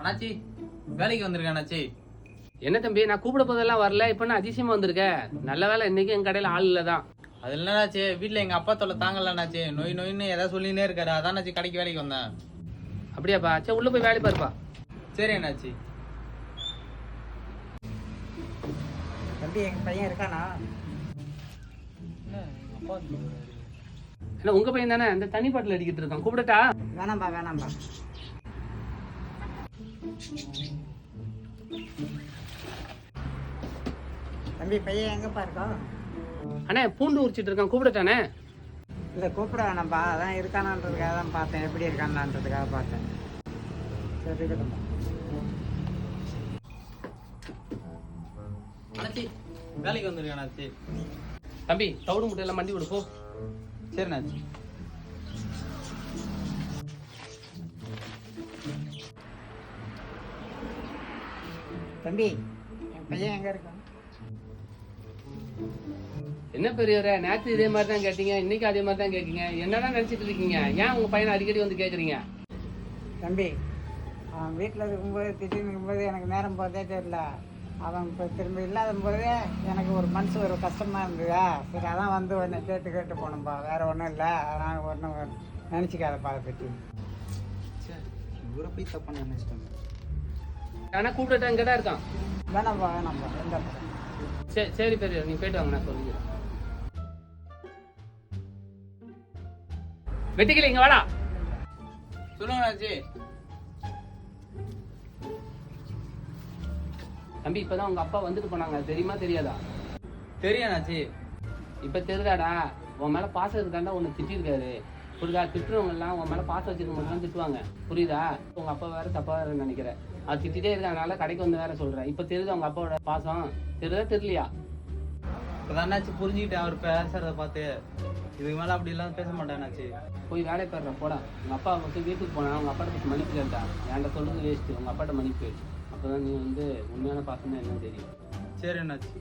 அண்ணாச்சி வேலைக்கு வந்திருக்கேன் அண்ணாச்சி. என்ன தம்பி நான் கூப்பிட போதெல்லாம் வரல. இப்போ நான் அதிசயமா வந்திருக்கேன் நல்ல வேலை இன்னைக்கு என் கடையில் ஆள் இல்லை தான். அது இல்லைனாச்சு வீட்டில் எங்கள் அப்பா தொல்லை தாங்கலண்ணாச்சி நோய் நோயின்னு ஏதாவது சொல்லினே இருக்காரு. அதானாச்சி கடைக்கு வேலைக்கு வந்தேன். அப்படியாப்பா சரி உள்ள போய் வேலை பாருப்பா. சரி அண்ணாச்சி. தம்பி எங்கள் பையன் இருக்கானா? ஏன்னா உங்க பையன் தானே? அந்த தண்ணி பாட்டில் அடிக்கிட்டு இருக்கான். கூப்பிடட்டா? வேணாம்பா வேணாம்பா. தம்பி பையன் எங்கப்பா இருக்கோம் அண்ணே பூண்டு உரிச்சிட்டு இருக்கான். கூப்பிடட்டானே? இல்லை கூப்பிட வேணாம்பா அதான் இருக்கானான்றதுக்காக தான் பார்த்தேன். எப்படி இருக்கானான்றதுக்காக பார்த்தேன். சரி இருக்கட்டும்பா அண்ணாச்சி வேலைக்கு வந்திருக்கேன் அண்ணாச்சி? தம்பி தவிடு முட்டையெல்லாம் மண்டி விடு போ சரி தம்பி என் பையன் எங்கே இருக்கான்? என்ன பெரியவரே நேற்று இதே மாதிரி தான் கேட்டீங்க இன்னைக்கு அதே மாதிரி தான் கேட்கீங்க என்னடா நினைச்சிட்டு இருக்கீங்க? ஏன் உங்க பையனை அடிக்கடி வந்து கேட்குறீங்க தம்பி அவன் வீட்டில் இருக்கும்போது திடீர்னு இருக்கும்போது எனக்கு நேரம் போகிறதே தெரியல. அவன் இப்போ திரும்ப இல்லாத போதே எனக்கு ஒரு மனசு ஒரு கஷ்டமாக இருந்ததா? சரி அதான் வந்து உன்னை கேட்டு கேட்டு போனோம்பா வேறு ஒன்றும் இல்லை. அதனால் ஒன்றும் நினச்சிக்காதப்பா அதை பற்றி இவரை போய் தப்பான நினைச்சிட்டேன் ஆனா கூப்பிடட்டா இங்கே தான் இருக்கான் வேணாம்ப்பா எந்த சரி சரி பெரியவர் நீ போயிட்டு வாங்க நான் சொல்லிக்கிறேன். வெட்டிக்கல இங்க வாடா. சொல்லுங்க அண்ணாச்சி தம்பி இப்பதான் உங்க அப்பா வந்துட்டு போனாங்க. தெரியுமா தெரியாதா? தெரியும் அண்ணாச்சி இப்ப தெரியுதாடா? உன் மேல பாசம் இருக்காண்டா உன்னை திட்டிருக்காரு. புரியுதா திட்டுறவங்க எல்லாம் உன் மேல பாசம் வச்சிருக்க மட்டும் தான் திட்டுவாங்க. புரியுதா? உங்க அப்பா வேற தப்பா வேற நினைக்கிறேன் அது திட்டிட்டே இருக்கனால கடைக்கு வந்து வேற சொல்றேன் இப்ப தெரியுதா உங்க அப்பாவோட பாசம். தெரியுதா? தெரியலையா? இப்போ அண்ணாச்சி புரிஞ்சுக்கிட்டேன். அவர் பேசுறத பார்த்து. இதுக்கு மேலே அப்படி எல்லாம் பேச மாட்டேன் அண்ணாச்சி போய் வேலை பெற போடா. உங்க அப்பா வந்து வீட்டுக்கு போனா உங்க அப்பாட்ட போய் மன்னிப்பு கேட்டா. என்கிட்ட சொல்றது வேஸ்ட் உங்க அப்பாட்ட மன்னிப்பு. அப்பதான் நீ வந்து உண்மையான பாசம் என்னன்னு தெரியும். சரி அண்ணாச்சி